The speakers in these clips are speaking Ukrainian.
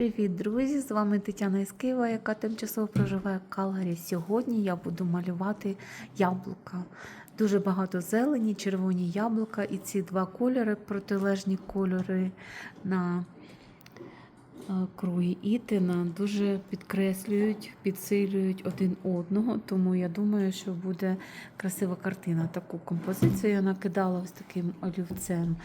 Привіт, друзі! З вами Тетяна із Києва, яка тимчасово проживає в Калгарі. Сьогодні я буду малювати яблука. Дуже багато зелені, червоні яблука, і ці два кольори, протилежні кольори на е, кругі ітина, дуже підкреслюють, підсилюють один одного. Тому я думаю, що буде красива картина. Таку композицію я накидала ось таким олівцем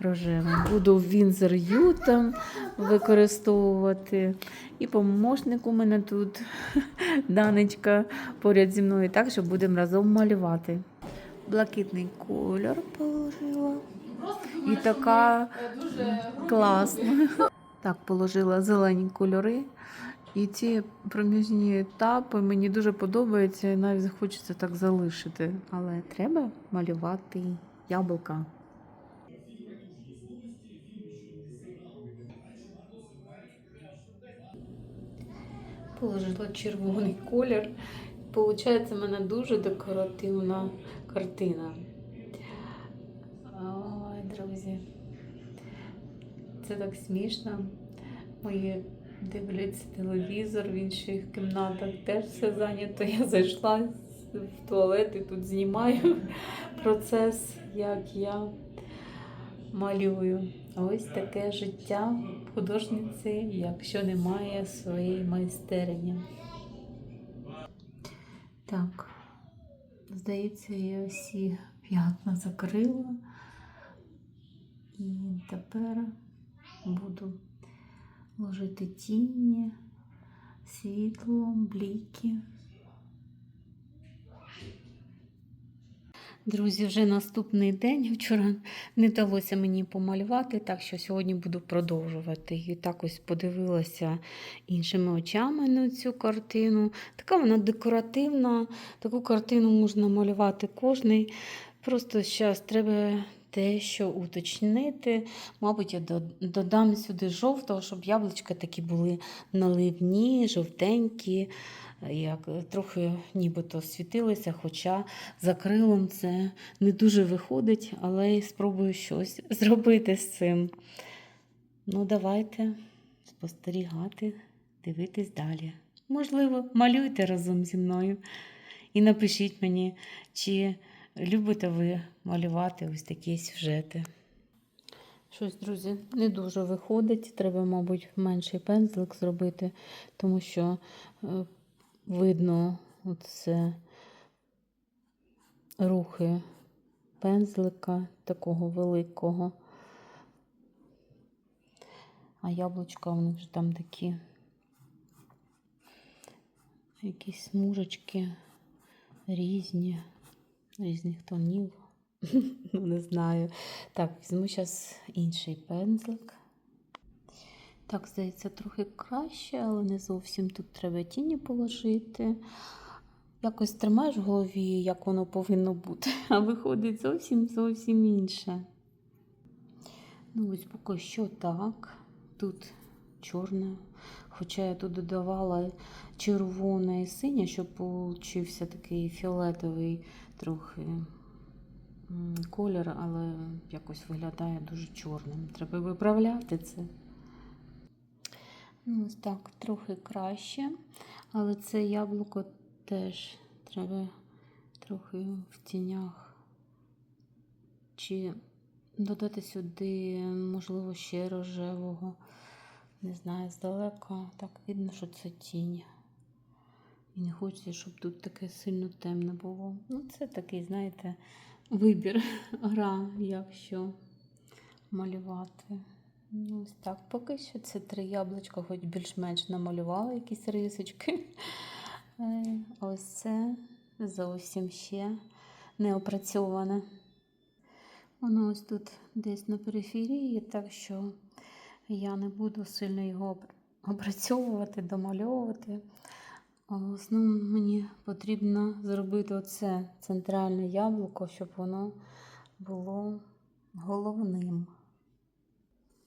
рожевим. Буду Вінзер Ютом використовувати. І помощник у мене тут Данечка поряд зі мною, так що будемо разом малювати. Блакитний кольор положила. І така класна. Так, положила зелені кольори. І ці проміжні етапи мені дуже подобаються і навіть захочеться так залишити. Але треба малювати яблука. Положила червоний колір. Получається, в мене дуже декоративна картина. Це так смішно. Мої дивляться телевізор в інших кімнатах теж все зайнято. Я зайшла в туалет і тут знімаю процес, як я малюю. Ось таке життя художниці, якщо немає своєї майстерні. Так, здається, я всі п'ятна закрила. І тепер буду ложити тіні, світло, бліки. Друзі, вже наступний день. Вчора не вдалося мені помалювати, так що сьогодні буду продовжувати. І так ось подивилася іншими очами на цю картину. Така вона декоративна, таку картину можна малювати кожний. Просто зараз треба дещо уточнити. Мабуть, я додам сюди жовтого, щоб яблучка такі були наливні, жовтенькі, як трохи нібито світилися, хоча за крилом це не дуже виходить, але спробую щось зробити з цим. Ну, давайте спостерігати, дивитись далі. Можливо, малюйте разом зі мною і напишіть мені, чи любите ви малювати ось такі сюжети. Щось, друзі, не дуже виходить. Треба, мабуть, менший пензлик зробити, тому що е, видно оце рухи пензлика такого великого. А яблучка вони вже там такі якісь смужечки різні, різних тонів. Ну, не знаю. Так, візьму зараз інший пензлик. Так, здається, трохи краще, але не зовсім тут треба тіні положити. Якось тримаєш в голові, як воно повинно бути, а виходить зовсім зовсім інше. Ну, ось поки що так. Тут чорне. Хоча я тут додавала червоне і синє, щоб получився такий фіолетовий трохи колір, але якось виглядає дуже чорним. Треба виправляти це. Ну, ось так, трохи краще. Але це яблуко теж треба трохи в тінях. Чи додати сюди, можливо, ще рожевого. Не знаю, здалека. Так видно, що це тінь. І не хочеться, щоб тут таке сильно темне було. Ну, це такий, знаєте, вибір, гра, як що малювати. Ну, ось так. Поки що це три яблучка, хоч більш-менш намалювала якісь рисочки. Е, Ось це зовсім ще не опрацьоване. Воно ось тут десь на периферії, так що я не буду сильно його опрацьовувати, домальовувати. Основному мені потрібно зробити оце центральне яблуко, щоб воно було головним.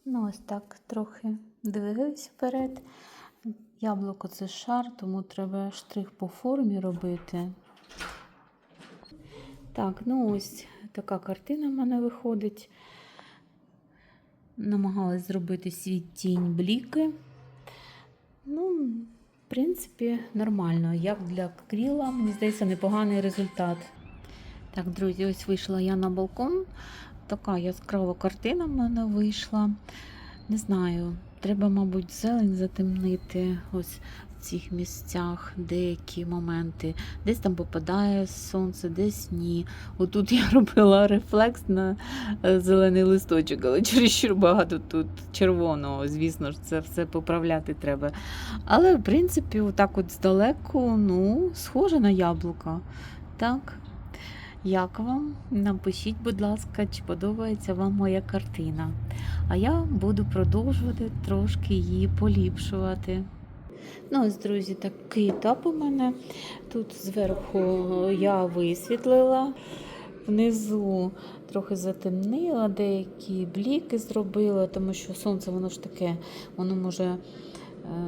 Ну, ось так трохи двигаюсь вперед. Яблуко це шар, тому треба штрих по формі робити. Так, ну ось така картина в мене виходить. Намагалась зробити свій тінь бліки. Ну, в принципі, нормально. Як для кріла, мені здається, непоганий результат. Так, друзі, ось вийшла я на балкон. Така яскрава картина в мене вийшла. Не знаю, треба, мабуть, зелень затемнити ось в цих місцях деякі моменти. Десь там попадає сонце, десь ні. Отут я робила рефлекс на е, зелений листочок, але чересчур багато тут червоного. Звісно ж, це все поправляти треба. Але, в принципі, отак от здалеку, ну, схоже на яблука. Так. Як вам? Напишіть, будь ласка, чи подобається вам моя картина. А я буду продовжувати трошки її поліпшувати. Ну, ось, друзі, такий етап у мене. Тут зверху я висвітлила, внизу трохи затемнила, деякі бліки зробила, тому що сонце воно ж таке, воно може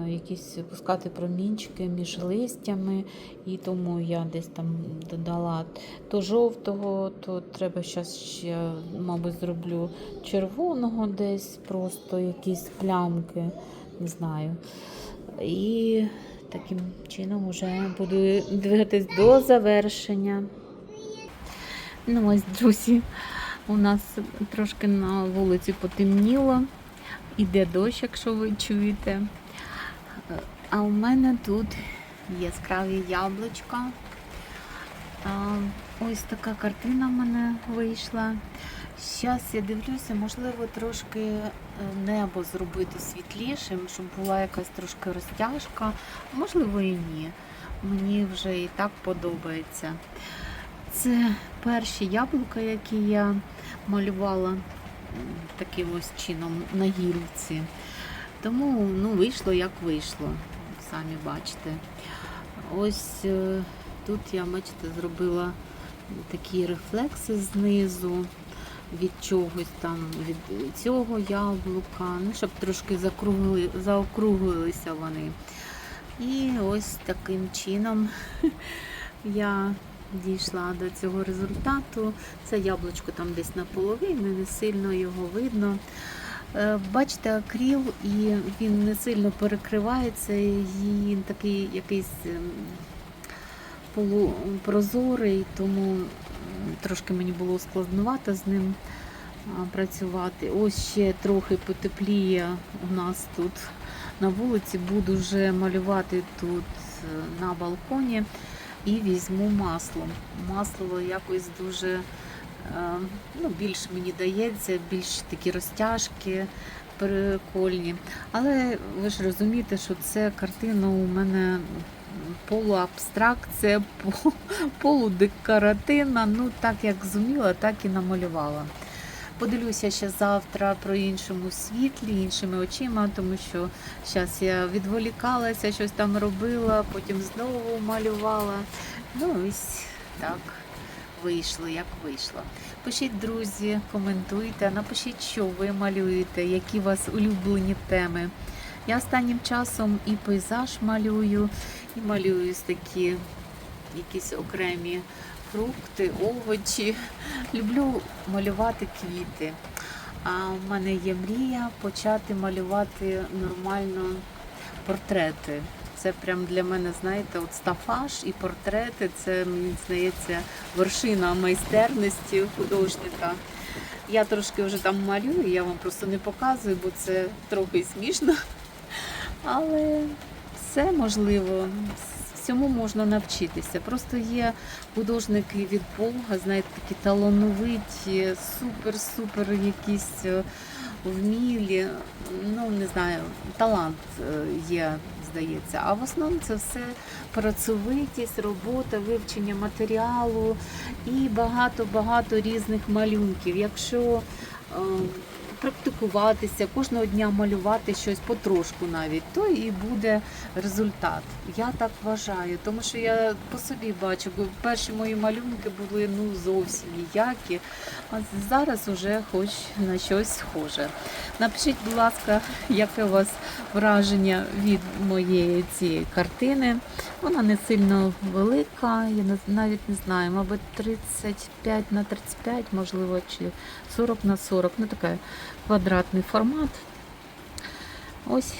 якісь пускати промінчики між листями, і тому я десь там додала то жовтого, то треба зараз ще, мабуть, зроблю червоного десь, просто якісь плямки, не знаю. І таким чином вже буду двигатись до завершення. Ну ось, друзі, у нас трошки на вулиці потемніло. Іде дощ, якщо ви чуєте. А у мене тут яскраві яблучка. Ось така картина в мене вийшла. Зараз я дивлюся, можливо, трошки е, небо зробити світлішим, щоб була якась трошки розтяжка. Можливо, і ні. Мені вже і так подобається. Це перші яблука, які я малювала таким ось чином на гільці. Тому ну, вийшло як вийшло, самі бачите. Ось е, тут я, бачите, зробила такі рефлекси знизу від чогось там, від цього яблука, ну, щоб трошки закругли, заокруглилися вони. І ось таким чином я дійшла до цього результату. Це яблучко там десь наполовину, не сильно його видно. Е, Бачите, акріл, і він не сильно перекривається, і такий якийсь ем, полупрозорий, тому трошки мені було складновато з ним працювати. Ось ще трохи потепліє у нас тут на вулиці. Буду вже малювати тут е, на балконі і візьму масло. Масло якось дуже ну, більш мені дається, більш такі розтяжки прикольні. Але ви ж розумієте, що це картина у мене полуабстракція, полу- полудекоративна. Ну, так як зуміла, так і намалювала. Подивлюся ще завтра про іншому світлі, іншими очима, тому що зараз я відволікалася, щось там робила, потім знову малювала. Ну, ось так вийшло, як вийшло. Пишіть, друзі, коментуйте, напишіть, що ви малюєте, які у вас улюблені теми. Я останнім часом і пейзаж малюю, і малюю такі якісь окремі фрукти, овочі. Люблю малювати квіти. А в мене є мрія почати малювати нормально портрети. Це прям для мене, знаєте, от стафаж і портрети це, мені здається, вершина майстерності художника. Я трошки вже там малюю, я вам просто не показую, бо це трохи смішно. Але все можливо, всьому можна навчитися. Просто є художники від Бога, знаєте, такі талановиті, супер-супер якісь е, вмілі. Ну, не знаю, талант е, є, здається. А в основному це все працьовитість, робота, вивчення матеріалу і багато-багато різних малюнків. Якщо е, практикуватися, кожного дня малювати щось потрошку навіть, то і буде результат. Я так вважаю, тому що я по собі бачу, бо перші мої малюнки були ну зовсім ніякі, а зараз вже хоч на щось схоже. Напишіть, будь ласка, яке у вас враження від моєї цієї картини. Вона не сильно велика, я навіть не знаю, мабуть, 35 на 35, можливо, чи 40 на 40. Ну, такий квадратний формат. Ось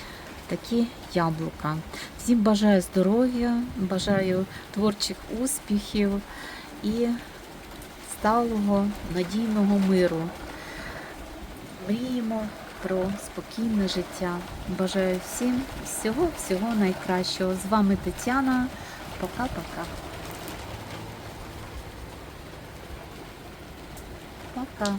такі яблука. Всім бажаю здоров'я, бажаю творчих успіхів і сталого надійного миру. Мріємо про спокійне життя. Бажаю всім всього-всього найкращого. З вами Тетяна. Пока-пока. Пока.